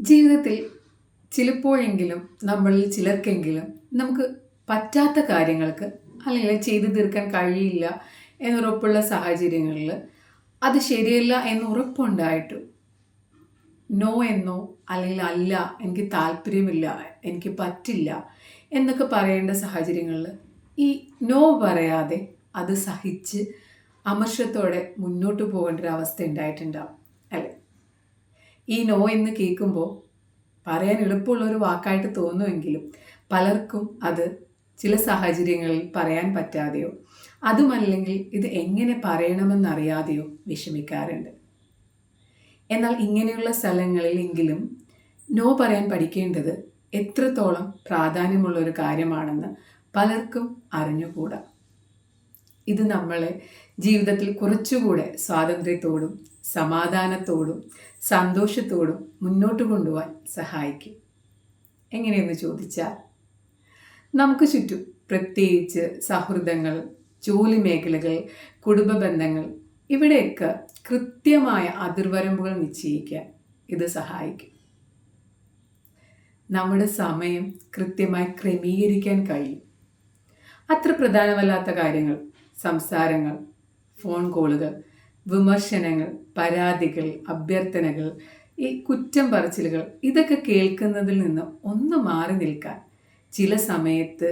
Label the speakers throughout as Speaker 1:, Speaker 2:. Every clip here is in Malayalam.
Speaker 1: ജീവിതത്തിൽ ചിലപ്പോഴെങ്കിലും നമ്മളിൽ ചിലർക്കെങ്കിലും നമുക്ക് പറ്റാത്ത കാര്യങ്ങൾക്ക് അല്ലെങ്കിൽ ചെയ്തു തീർക്കാൻ കഴിയില്ല എന്നുറപ്പുള്ള സാഹചര്യങ്ങളിൽ അത് ശരിയല്ല എന്ന് ഉറപ്പുണ്ടായിട്ടും നോ എന്നോ അല്ലെങ്കിൽ അല്ല എനിക്ക് താല്പര്യമില്ല എനിക്ക് പറ്റില്ല എന്നൊക്കെ പറയേണ്ട സാഹചര്യങ്ങളിൽ ഈ നോ പറയാതെ അത് സഹിച്ച് അമർഷത്തോടെ മുന്നോട്ട് പോകേണ്ട ഒരു അവസ്ഥ ഉണ്ടായിട്ടുണ്ടാവും. ഈ നോ എന്ന് കേൾക്കുമ്പോൾ പറയാൻ എളുപ്പമുള്ള ഒരു വാക്കായിട്ട് തോന്നുമെങ്കിലും പലർക്കും അത് ചില സാഹചര്യങ്ങളിൽ പറയാൻ പറ്റാതെയോ അതുമല്ലെങ്കിൽ ഇത് എങ്ങനെ പറയണമെന്നറിയാതെയോ വിഷമിക്കാറുണ്ട്. എന്നാൽ ഇങ്ങനെയുള്ള സ്ഥലങ്ങളിലെങ്കിലും നോ പറയാൻ പഠിക്കേണ്ടത് എത്രത്തോളം പ്രാധാന്യമുള്ള ഒരു കാര്യമാണെന്ന് പലർക്കും അറിഞ്ഞുകൂടാ. ഇത് നമ്മളെ ജീവിതത്തിൽ കുറച്ചുകൂടെ സ്വാതന്ത്ര്യത്തോടും സമാധാനത്തോടും സന്തോഷത്തോടും മുന്നോട്ട് കൊണ്ടുപോകാൻ സഹായിക്കും. എങ്ങനെയെന്ന് ചോദിച്ചാൽ നമുക്ക് ചുറ്റും പ്രത്യേകിച്ച് സൗഹൃദങ്ങൾ ജോലി മേഖലകൾ കുടുംബ ബന്ധങ്ങൾ ഇവിടെയൊക്കെ കൃത്യമായ അതിർവരമ്പുകൾ നിശ്ചയിക്കാൻ ഇത് സഹായിക്കും. നമ്മുടെ സമയം കൃത്യമായി ക്രമീകരിക്കാൻ കഴിയും. അത്ര പ്രധാനമല്ലാത്ത കാര്യങ്ങൾ സംസാരങ്ങൾ ഫോൺ കോളുകൾ വിമർശനങ്ങൾ പരാതികൾ അഭ്യർത്ഥനകൾ ഈ കുറ്റം പറച്ചിലുകൾ ഇതൊക്കെ കേൾക്കുന്നതിൽ നിന്ന് ഒന്ന് മാറി നിൽക്കാൻ. ചില സമയത്ത്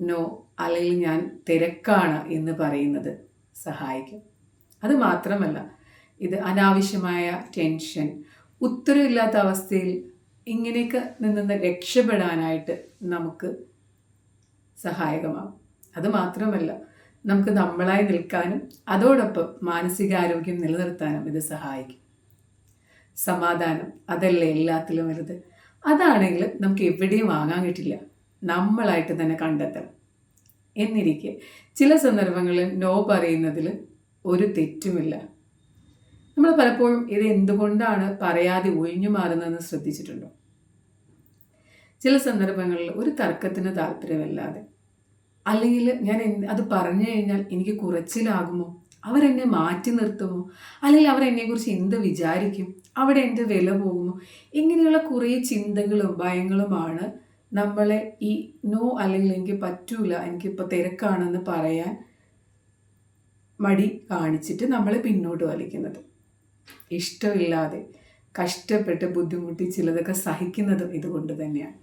Speaker 1: നോ അല്ലെങ്കിൽ ഞാൻ തിരക്കാണ് എന്ന് പറയുന്നത് സഹായിക്കും. അത് മാത്രമല്ല ഇത് അനാവശ്യമായ ടെൻഷൻ ഉത്തരവില്ലാത്ത അവസ്ഥയിൽ ഇങ്ങനെയൊക്കെ നിന്ന് രക്ഷപ്പെടാനായിട്ട് നമുക്ക് സഹായകമാകും. അത് മാത്രമല്ല നമുക്ക് നമ്മളായി നിൽക്കാനും അതോടൊപ്പം മാനസികാരോഗ്യം നിലനിർത്താനും ഇത് സഹായിക്കും. സമാധാനം അതല്ലേ എല്ലാത്തിലും വലുത്? അതാണെങ്കിൽ നമുക്ക് എവിടെയും വാങ്ങാൻ കിട്ടില്ല. നമ്മളായിട്ട് തന്നെ കണ്ടെത്തണം. എന്നിരിക്കെ ചില സന്ദർഭങ്ങളിൽ നോ പറയുന്നതിൽ ഒരു തെറ്റുമില്ല. നമ്മൾ പലപ്പോഴും ഇത് എന്തുകൊണ്ടാണ് പറയാതെ ഒഴിഞ്ഞു മാറുന്നതെന്ന് ശ്രദ്ധിച്ചിട്ടുണ്ടോ? ചില സന്ദർഭങ്ങളിൽ ഒരു തർക്കത്തിന് താല്പര്യമില്ലാതെ അല്ലെങ്കിൽ ഞാൻ അത് പറഞ്ഞു കഴിഞ്ഞാൽ എനിക്ക് കുറച്ചിലാകുമോ? അവരെന്നെ മാറ്റി നിർത്തുമോ? അല്ലെങ്കിൽ അവരെന്നെക്കുറിച്ച് എന്ത് വിചാരിക്കും? അവിടെ എന്റെ വില പോകുമോ? ഇങ്ങനെയുള്ള കുറേ ചിന്തകളും ഭയങ്ങളുമാണ് നമ്മളെ ഈ നോ അല്ലെങ്കിൽ എനിക്ക് പറ്റൂല എനിക്കിപ്പോൾ തിരക്കാണെന്ന് പറയാൻ മടി കാണിച്ചിട്ട് നമ്മളെ പിന്നോട്ട് വലിക്കുന്നത്. ഇഷ്ടമില്ലാതെ കഷ്ടപ്പെട്ട് ബുദ്ധിമുട്ടി ചിലതൊക്കെ സഹിക്കുന്നതും ഇതുകൊണ്ട് തന്നെയാണ്.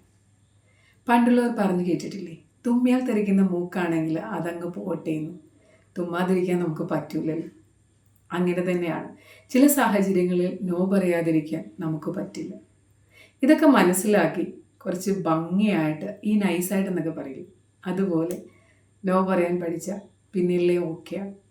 Speaker 1: പണ്ടുള്ളവർ പറഞ്ഞു കേട്ടിട്ടില്ലേ? തുമ്മിയാൽ തെറിക്കുന്ന മൂക്കാണെങ്കിൽ അതങ്ങ് പോകട്ടെ എന്ന് തുമ്മാതിരിക്കാൻ നമുക്ക് പറ്റൂലല്ലോ. അങ്ങനെ തന്നെയാണ്. ചില സാഹചര്യങ്ങളിൽ നോ പറയാതിരിക്കാൻ നമുക്ക് പറ്റില്ല. ഇതൊക്കെ മനസ്സിലാക്കി കുറച്ച് ഭംഗിയായിട്ട് ഈ നൈസായിട്ട് എന്നൊക്കെ പറയും അതുപോലെ നോ പറയാൻ പഠിച്ച പിന്നില്ലേ ഓക്കെയാണ്.